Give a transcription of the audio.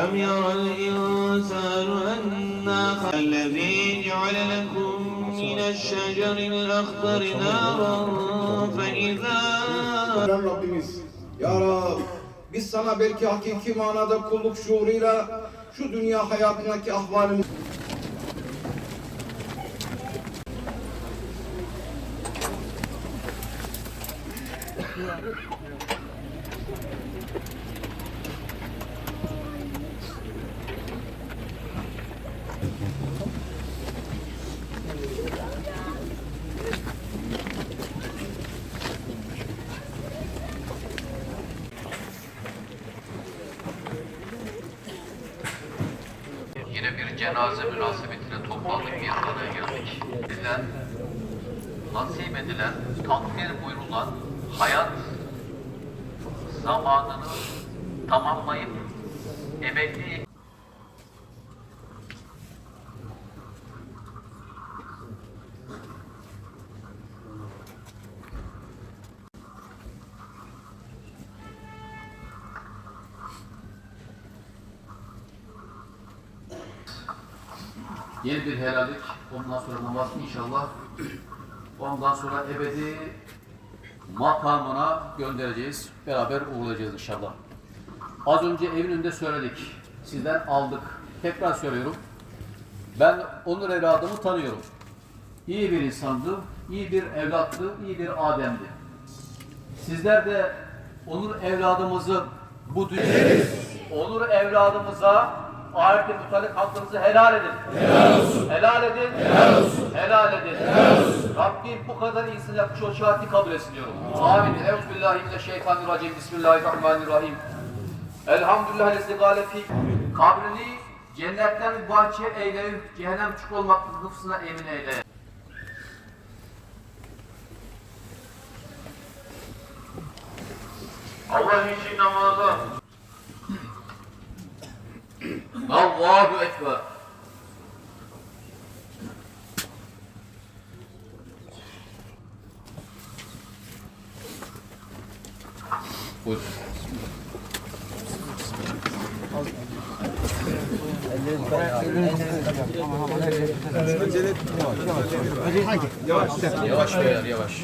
ألم ير الإنسان أنا خلق الذي جعل لكم من الشجر الأخضر نارا فإذا Eren Rabbimiz. Ya Rab biz sana belki hakiki manada kulluk şuuruyla şu dünya hayatındaki ahvalimizi Yine bir cenaze münasebetine toplandık bir araya geldik. Edilen, nasip edilen, takdir buyurulan hayat zamanını tamamlayıp ebedi Yeni bir helallik, ondan sonra namaz inşallah. Ondan sonra ebedi makamına göndereceğiz. Beraber uğurlayacağız inşallah. Az önce evin önünde söyledik. Sizden aldık. Tekrar söylüyorum. Ben Onur evladımı tanıyorum. İyi bir insandı, iyi bir evlattı, iyi bir Adem'di. Sizler de Onur evladımızı bu dünyada Onur evladımıza ahirette mutlak hakkınızı helal edin. Helal olsun. Helal edin. Helal olsun. Helal edin. Helal olsun. Rabbim bu kadar insan yapmış o şahitliği kabul etsin diyorum. Amin. Euzubillahimineşşeytanirracim. Bismillahirrahmanirrahim. Elhamdülillah lezi gale fi kabrini cennetten bahçe eyleyip cehennem çık olmak nıfsına emin eyle. Allah için namaza. Allahu Ekber. Buyurun. Yavaş beyler yavaş.